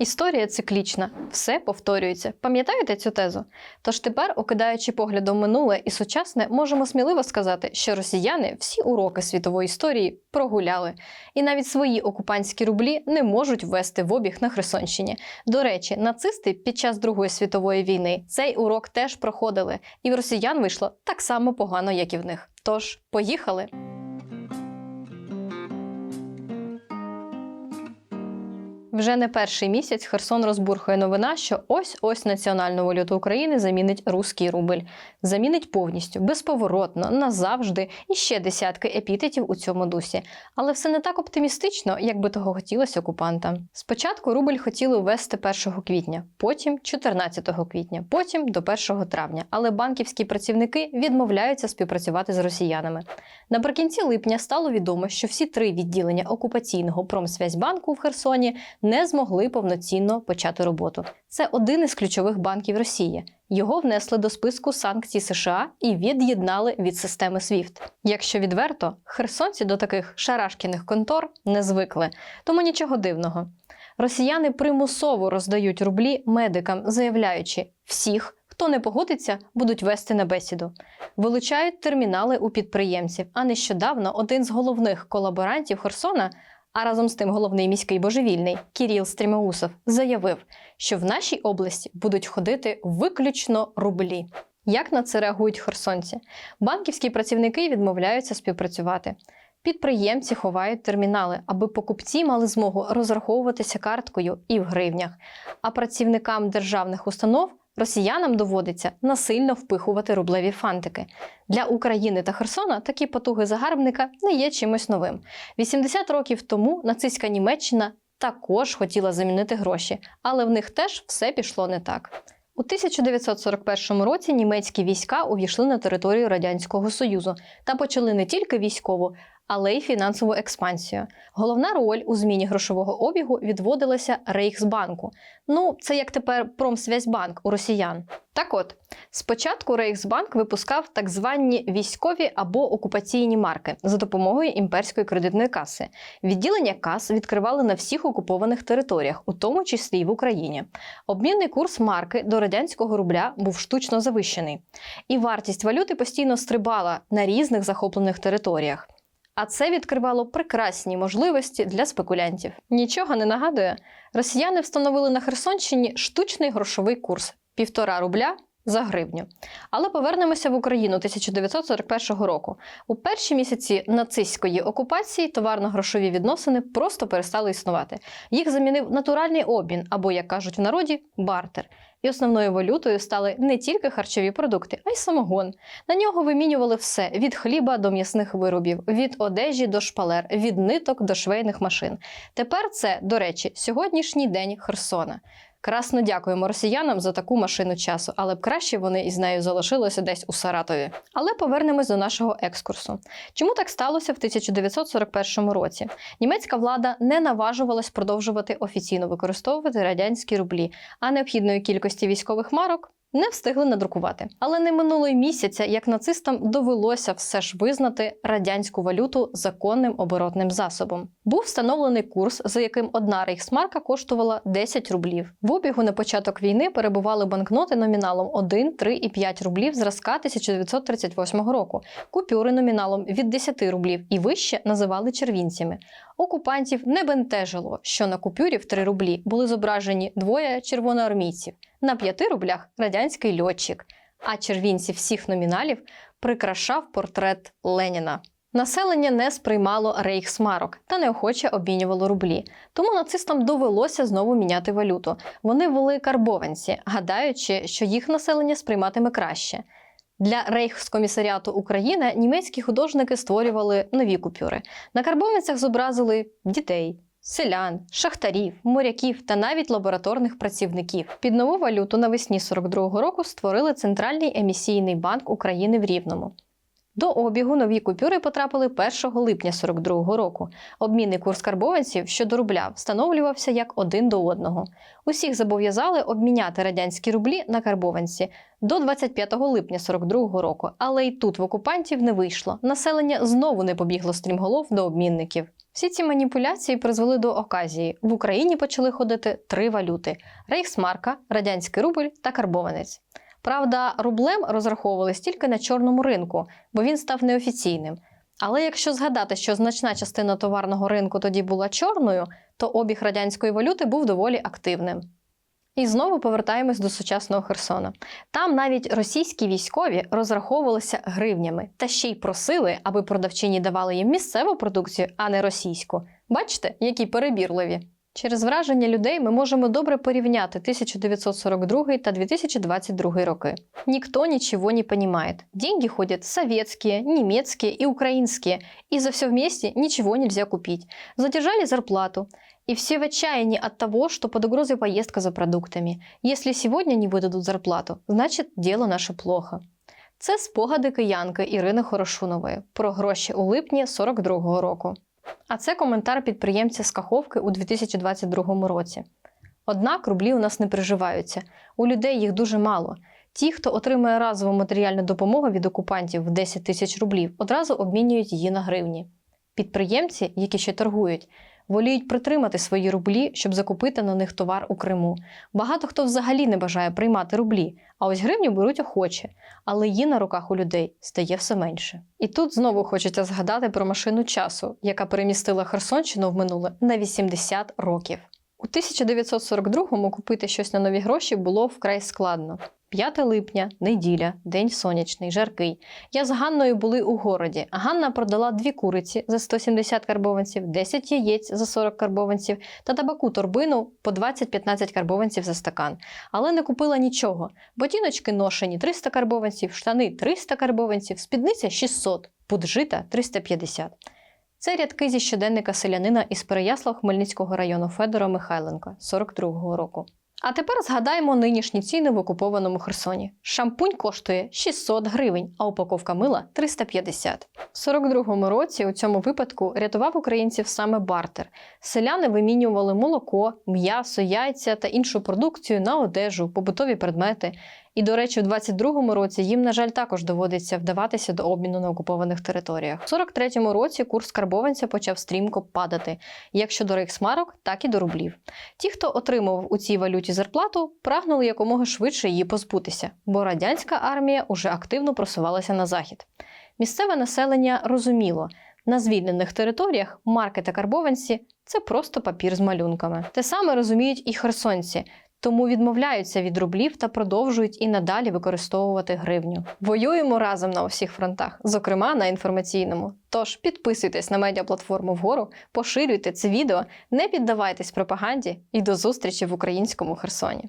Історія циклічна, все повторюється. Пам'ятаєте цю тезу? Тож тепер, окидаючи поглядом минуле і сучасне, можемо сміливо сказати, що росіяни всі уроки світової історії прогуляли, і навіть свої окупантські рублі не можуть ввести в обіг на Херсонщині. До речі, нацисти під час Другої світової війни цей урок теж проходили, і в росіян вийшло так само погано, як і в них. Тож, поїхали! Вже не перший місяць Херсон розбурхує новина, що ось-ось національну валюту України замінить руський рубль. Замінить повністю, безповоротно, назавжди і ще десятки епітетів у цьому дусі. Але все не так оптимістично, як би того хотілося окупантам. Спочатку рубль хотіли ввести 1 квітня, потім 14 квітня, потім до 1 травня. Але банківські працівники відмовляються співпрацювати з росіянами. Наприкінці липня стало відомо, що всі три відділення окупаційного промсвязьбанку в Херсоні не змогли повноцінно почати роботу. Це один із ключових банків Росії. Його внесли до списку санкцій США і від'єднали від системи SWIFT. Якщо відверто, херсонці до таких шарашкіних контор не звикли, тому нічого дивного. Росіяни примусово роздають рублі медикам, заявляючи, всіх, хто не погодиться, будуть вести на бесіду. Вилучають термінали у підприємців. А нещодавно один з головних колаборантів Херсона а разом з тим головний міський божевільний Кіріл Стрімеусов заявив, що в нашій області будуть ходити виключно рублі. Як на це реагують херсонці? Банківські працівники відмовляються співпрацювати. Підприємці ховають термінали, аби покупці мали змогу розраховуватися карткою і в гривнях. А працівникам державних установ росіянам доводиться насильно впихувати рублеві фантики. Для України та Херсона такі потуги загарбника не є чимось новим. 80 років тому нацистська Німеччина також хотіла замінити гроші, але в них теж все пішло не так. У 1941 році німецькі війська увійшли на територію Радянського Союзу та почали не тільки військову, але й фінансову експансію. Головна роль у зміні грошового обігу відводилася Рейхсбанку. Ну, це як тепер Промсвязьбанк у росіян. Так от, спочатку Рейхсбанк випускав так звані військові або окупаційні марки за допомогою імперської кредитної каси. Відділення кас відкривали на всіх окупованих територіях, у тому числі й в Україні. Обмінний курс марки до радянського рубля був штучно завищений, і вартість валюти постійно стрибала на різних захоплених територіях. А це відкривало прекрасні можливості для спекулянтів. Нічого не нагадує. Росіяни встановили на Херсонщині штучний грошовий курс півтора рубля за гривню. Але повернемося в Україну 1941 року. У перші місяці нацистської окупації товарно-грошові відносини просто перестали існувати. Їх замінив натуральний обмін, або, як кажуть в народі, бартер. І основною валютою стали не тільки харчові продукти, а й самогон. На нього вимінювали все: від хліба до м'ясних виробів, від одежі до шпалер, від ниток до швейних машин. Тепер це, до речі, сьогоднішній день Херсона. Красно дякуємо росіянам за таку машину часу, але б краще вони із нею залишилися десь у Саратові. Але повернемось до нашого екскурсу. Чому так сталося в 1941 році? Німецька влада не наважувалась продовжувати офіційно використовувати радянські рублі, а необхідної кількості військових марок не встигли надрукувати. Але не минуло й місяця, як нацистам довелося все ж визнати радянську валюту законним оборотним засобом. Був встановлений курс, за яким одна рейхсмарка коштувала 10 рублів. В обігу на початок війни перебували банкноти номіналом 1, 3 і 5 рублів зразка 1938 року, купюри номіналом від 10 рублів і вище називали червінцями. Окупантів не бентежило, що на купюрі в 3 рублі були зображені двоє червоноармійців, на 5 рублях радянський льотчик, а червінці всіх номіналів прикрашав портрет Леніна. Населення не сприймало рейхсмарок та неохоче обмінювало рублі. Тому нацистам довелося знову міняти валюту. Вони ввели карбованці, гадаючи, що їх населення сприйматиме краще. Для Рейхскомісаріату України німецькі художники створювали нові купюри. На карбованцях зобразили дітей, селян, шахтарів, моряків та навіть лабораторних працівників. Під нову валюту навесні 42-го року створили Центральний емісійний банк України в Рівному. До обігу нові купюри потрапили 1 липня 42-го року. Обмінний курс карбованців щодо рубля встановлювався як один до одного. Усіх зобов'язали обміняти радянські рублі на карбованці до 25 липня 42-го року, але й тут в окупантів не вийшло. Населення знову не побігло стрімголов до обмінників. Всі ці маніпуляції призвели до оказії. В Україні почали ходити три валюти: рейхсмарка, радянський рубль та карбованець. Правда, рублем розраховувались тільки на чорному ринку, бо він став неофіційним. Але якщо згадати, що значна частина товарного ринку тоді була чорною, то обіг радянської валюти був доволі активним. І знову повертаємось до сучасного Херсона. Там навіть російські військові розраховувалися гривнями та ще й просили, аби продавчині давали їм місцеву продукцію, а не російську. Бачите, які перебірливі. Через враження людей ми можемо добре порівняти 1942 та 2022 роки. Никто ничего не понимает. Деньги ходят советские, немецкие и украинские, и за все вместе ничего нельзя купить. Задержали зарплату. И все в отчаянии от того, что под угрозой поездка за продуктами. Если сегодня не выдадут зарплату, значит дело наше плохо. Це спогади киянки Ірини Хорошунової про гроші у липні 42-го року. А це коментар підприємця з Каховки у 2022 році. Однак рублі у нас не приживаються. У людей їх дуже мало. Ті, хто отримує разову матеріальну допомогу від окупантів в 10 тисяч рублів, одразу обмінюють її на гривні. Підприємці, які ще торгують, воліють притримати свої рублі, щоб закупити на них товар у Криму. Багато хто взагалі не бажає приймати рублі, а ось гривню беруть охоче, але її на руках у людей стає все менше. І тут знову хочеться згадати про машину часу, яка перемістила Херсонщину в минуле на 80 років. У 1942-му купити щось на нові гроші було вкрай складно. 5 липня, неділя, день сонячний, жаркий. Я з Ганною були у городі. Ганна продала дві куриці за 170 карбованців, 10 яєць за 40 карбованців та табаку торбину по 20-15 карбованців за стакан. Але не купила нічого. Ботіночки ношені 300 карбованців, штани 300 карбованців, спідниця 600, пуд жита 350. Це рядки зі щоденника селянина із Переяслав Хмельницького району Федора Михайленка 42-го року. А тепер згадаємо нинішні ціни в окупованому Херсоні. Шампунь коштує 600 гривень, а упаковка мила 350. В 42-му році у цьому випадку рятував українців саме бартер. Селяни вимінювали молоко, м'ясо, яйця та іншу продукцію на одежу, побутові предмети. І, до речі, у 22-му році їм, на жаль, також доводиться вдаватися до обміну на окупованих територіях. У 43-му році курс карбованця почав стрімко падати, як щодо рейхсмарок, так і до рублів. Ті, хто отримував у цій валюті зарплату, прагнули якомога швидше її позбутися, бо радянська армія уже активно просувалася на захід. Місцеве населення розуміло, на звільнених територіях марки та карбованці це просто папір з малюнками. Те саме розуміють і херсонці. Тому відмовляються від рублів та продовжують і надалі використовувати гривню. Воюємо разом на усіх фронтах, зокрема на інформаційному. Тож підписуйтесь на медіаплатформу вгору, поширюйте це відео, не піддавайтесь пропаганді і до зустрічі в українському Херсоні.